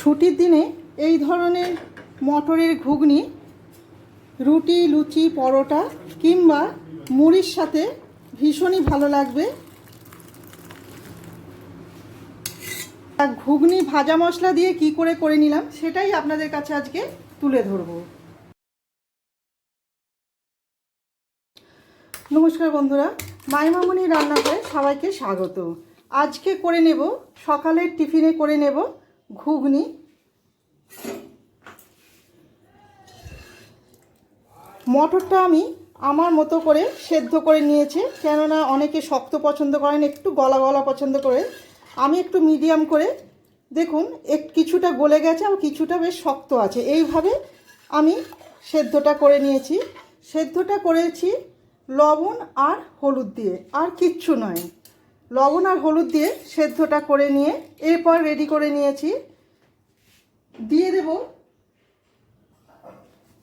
ছুটির দিনে এই ধরনের মটরের ঘুগনি, রুটি, লুচি, পরোটা কিংবা মুড়ির সাথে ভীষণই ভালো লাগবে। ঘুগনি ভাজা মশলা দিয়ে কি করে করে নিলাম সেটাই আপনাদের কাছে আজকে তুলে ধরবো। নমস্কার বন্ধুরা মাইমামুনি রান্নাতে সবাইকে স্বাগত। আজকে করে নেব, সকালের টিফিনে করে নেব ঘুগনি। মটরটা আমি আমার মতো করে সেদ্ধ করে নিয়েছে, কেননা অনেকে শক্ত পছন্দ করেন, একটু গলা গলা পছন্দ করে। আমি একটু মিডিয়াম করে, দেখুন, এক কিছুটা গলে গেছে আর কিছুটা বেশ শক্ত আছে। এইভাবে আমি সেদ্ধটা করে নিয়েছি। সেদ্ধটা করেছি লবণ আর হলুদ দিয়ে, আর কিচ্ছু নয়। লবণ আর হলুদ দিয়ে সেদ্ধটা করে নিয়ে এরপর রেডি করে নিয়েছি। দিয়ে দেব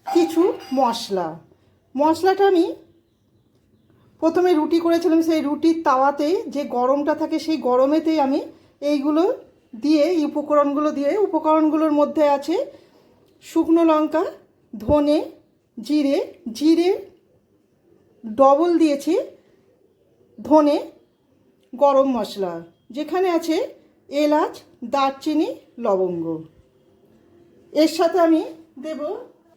কিছু মশলা। মশলাটা আমি প্রথমে রুটি করেছিলাম, সেই রুটির তাওয়াতেই যে গরমটা থাকে সেই গরমেতেই আমি এইগুলো দিয়ে, এই উপকরণগুলো দিয়ে, উপকরণগুলোর মধ্যে আছে শুকনো লঙ্কা, ধনে, জিরে জিরে ডবল দিয়েছি, ধনে গরম মশলা, যেখানে আছে এলাচ, দারচিনি, লবঙ্গ। এর সাথে আমি দেব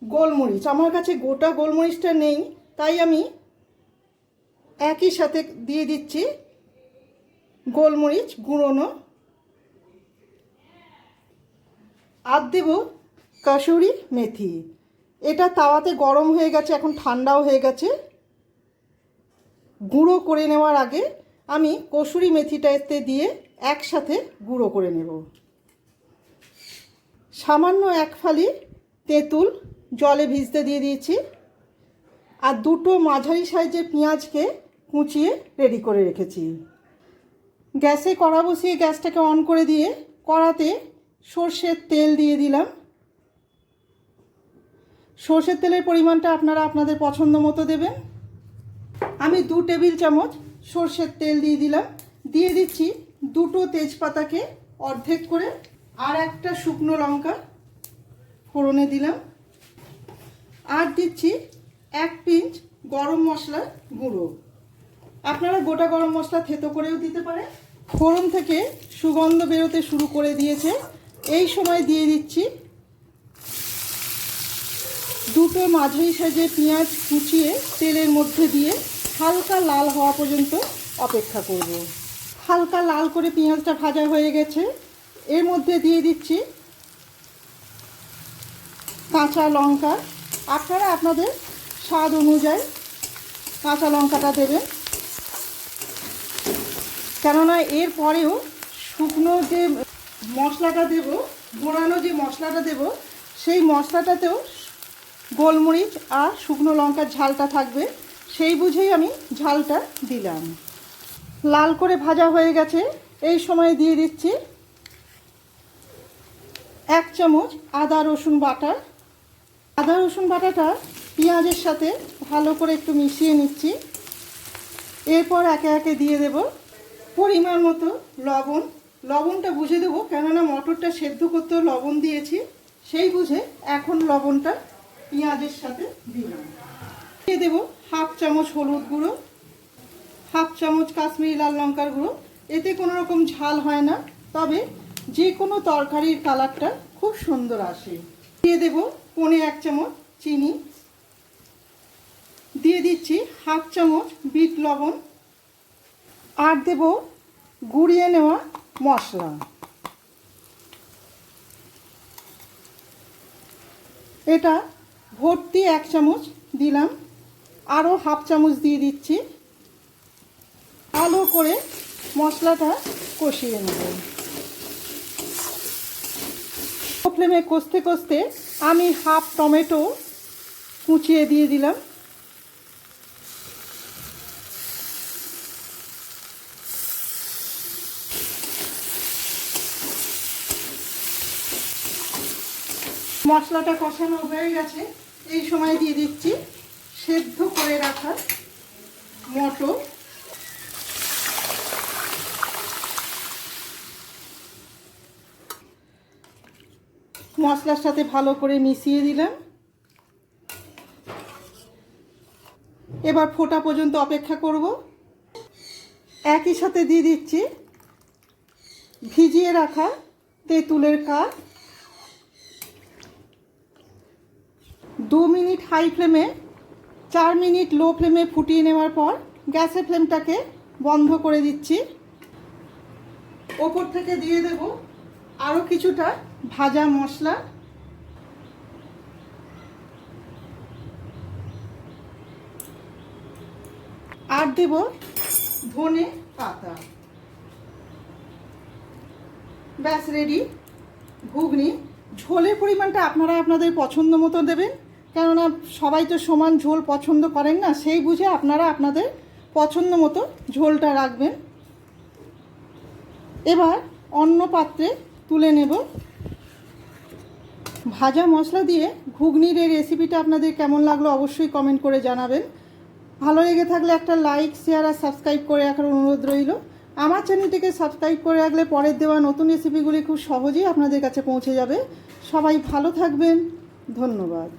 গোলমরিচ। আমার কাছে গোটা গোলমরিচটা নেই, তাই আমি একই সাথে দিয়ে দিচ্ছি গোলমরিচ গুঁড়োনো। আর দেব কাসুরি মেথি। এটা তাওয়াতে গরম হয়ে গেছে, এখন ঠান্ডাও হয়ে গেছে। গুঁড়ো করে নেওয়ার আগে আমি কসুরি মেথিটা এতে দিয়ে একসাথে গুঁড়ো করে নেব। সামান্য এক ফালি তেঁতুল জলে ভিজতে দিয়ে দিয়েছি আর দুটো মাঝারি সাইজের পেঁয়াজকে কুচিয়ে রেডি করে রেখেছি। গ্যাসে কড়া বসিয়ে গ্যাসটাকে অন করে দিয়ে কড়াতে সর্ষের তেল দিয়ে দিলাম। সর্ষের তেলের পরিমাণটা আপনারা আপনাদের পছন্দ মতো দেবেন। আমি দু টেবিল চামচ সর্ষের তেল দিয়ে দিলাম। দিয়ে দিচ্ছি দুটো তেজপাতাকে অর্ধেক করে আর একটা শুকনো লঙ্কা ফোড়নে দিলাম। আর দিচ্ছি এক পিঞ্চ গরম মশলার গুঁড়ো। আপনারা গোটা গরম মশলা থেতো করেও দিতে পারেন। ফোড়ন থেকে সুগন্ধ বেরোতে শুরু করে দিয়েছে। এই সময় দিয়ে দিচ্ছি দুটো মাঝারি সাইজে পেঁয়াজ কুচিয়ে তেলের মধ্যে দিয়ে হালকা লাল হওয়া পর্যন্ত অপেক্ষা করব। হালকা লাল করে পেঁয়াজটা ভাজা হয়ে গেছে। এর মধ্যে দিয়ে দিচ্ছি কাঁচা লঙ্কা। আপনারা আপনাদের স্বাদ অনুযায়ী কাঁচা লঙ্কাটা দেবেন। কেননা এর পরেও শুকনো যে মশলাটা দেব, গোড়ানো যে মশলাটা দেব, সেই মশলাটাতেও গোলমরিচ আর শুকনো লঙ্কার ঝালটা থাকবে। সেই বুঝেই আমি ঝালটা দিলাম। লাল করে ভাজা হয়ে গেছে। এই সময় দিয়ে দিচ্ছি এক চামচ আদা, রসুন বাটা। আদা, রসুন বাটাটা পেঁয়াজের সাথে ভালো করে একটু মিশিয়ে নিচ্ছি। এরপর একে একে দিয়ে দেব পরিমাণ মতো লবণ। লবণটা বুঝে দেবো কেননা মটরটা সেদ্ধ করতেও লবণ দিয়েছি। সেই বুঝে এখন লবণটা পেঁয়াজের সাথে দিলাম। দিয়ে দেবো হাফ চামচ হলুদ গুঁড়ো, হাফ চামচ কাশ্মীরি লাল লঙ্কার গুঁড়ো। এতে কোনো রকম ঝাল হয় না, তবে যে কোনো তরকারির কালারটা খুব সুন্দর আসে। দিয়ে দেব পনে এক চামচ চিনি। দিয়ে দিচ্ছি হাফ চামচ বিট লবণ। আর দেব গুঁড়িয়ে নেওয়া মশলা। এটা ভর্তি এক চামচ দিলাম। আরও হাফ চামচ দিয়ে দিচ্ছি। ভালো করে মশলাটা কষিয়ে নেব। ফ্লেমে কষতে কষতে আমি হাফ টমেটো কুচিয়ে দিয়ে দিলাম। মশলাটা কষানো হয়ে গেছে। এই সময় দিয়ে দিচ্ছি। সেদ্ধ করে রাখা মটর। মশলার সাথে ভালো করে মিশিয়ে দিলাম। এবার ফোটা পর্যন্ত অপেক্ষা করব। একই সাথে দিয়ে দিচ্ছি ভিজিয়ে রাখা তেঁতুলের কাঠ। দু মিনিট হাই ফ্লেমে চার মিনিট লো ফ্লেমে ফুটিয়ে নেওয়ার পর গ্যাসের ফ্লেমটাকে বন্ধ করে দিচ্ছি। ওপর থেকে দিয়ে দেব আরও কিছুটা ভাজা মশলা। আর দেব ধনে পাতা। ব্যাস রেডি ঘুগনি। ঝোলের পরিমাণটা আপনারা আপনাদের পছন্দ মতো দেবেন। কেননা সবাই তো সমান ঝোল পছন্দ করেন না, সেই বুঝে আপনারা আপনাদের পছন্দ মতো ঝোলটা রাখবেন। এবার অন্য পাত্রে তুলে নেব। ভাজা মশলা দিয়ে ঘুগনির এই রেসিপিটা আপনাদের কেমন লাগল অবশ্যই কমেন্ট করে জানাবেন। ভালো লেগে থাকলে একটা লাইক, শেয়ার আর সাবস্ক্রাইব করে রাখার অনুরোধ রইল। আমার চ্যানেলটিকে সাবস্ক্রাইব করে রাখলে পরের দেওয়া নতুন রেসিপিগুলি খুব সহজেই আপনাদের কাছে পৌঁছে যাবে। সবাই ভালো থাকবেন। ধন্যবাদ।